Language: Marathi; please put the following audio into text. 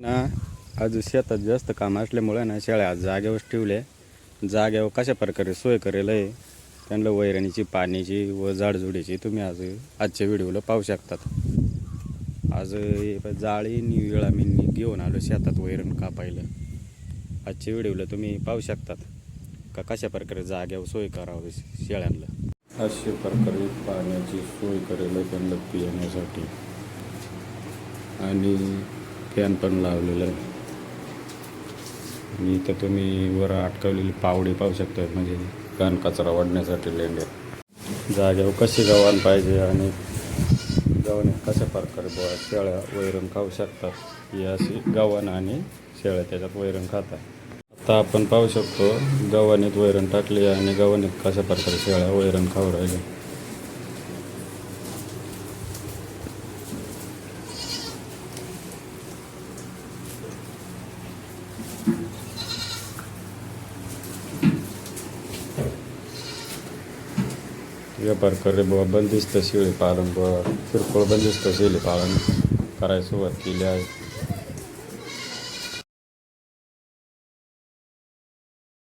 ना आज शेतात जास्त काम असल्यामुळे ना शेळ्या आज जागेवर ठेवल्या जागेवर कशा प्रकारे सोय करेल आहे त्यांना वैरणीची पाण्याची व झाडझुडीची तुम्ही आज आजच्या व्हिडिओला पाहू शकतात. आज जाळी नि मी घेऊन आलो शेतात वैरण कापायला. आजच्या व्हिडिओला तुम्ही पाहू शकतात का कशा प्रकारे जागेवर सोय करावी शेळ्यांना. अशा प्रकारे पाण्याची सोय करेल आहे त्यांना पिण्यासाठी. आणि फॅन पण लावलेलं. आहे आणि इथं तुम्ही वर अटकवलेली पावडी पाहू शकता म्हणजे घन कचरा वाढण्यासाठी लेंडे. जागेवर कशी गव्हाण पाहिजे आणि गव्हाणे कशा प्रकारे बुवा शेळ्या वैरण खाऊ शकतात ही अशी गव्हाण आणि शेळ्या त्याच्यात वैरण खातात. आता आपण पाहू शकतो गव्हाणीत वैरण टाकली आणि गव्हाणीत कशा प्रकारे शेळ्या वैरण खाऊ राहिले या प्रकारे बुवा बंदिस्त शेळी पालन बुवा किरकोळ बंदिस्त शेळी पालन करायला सुरुवात केली आहे.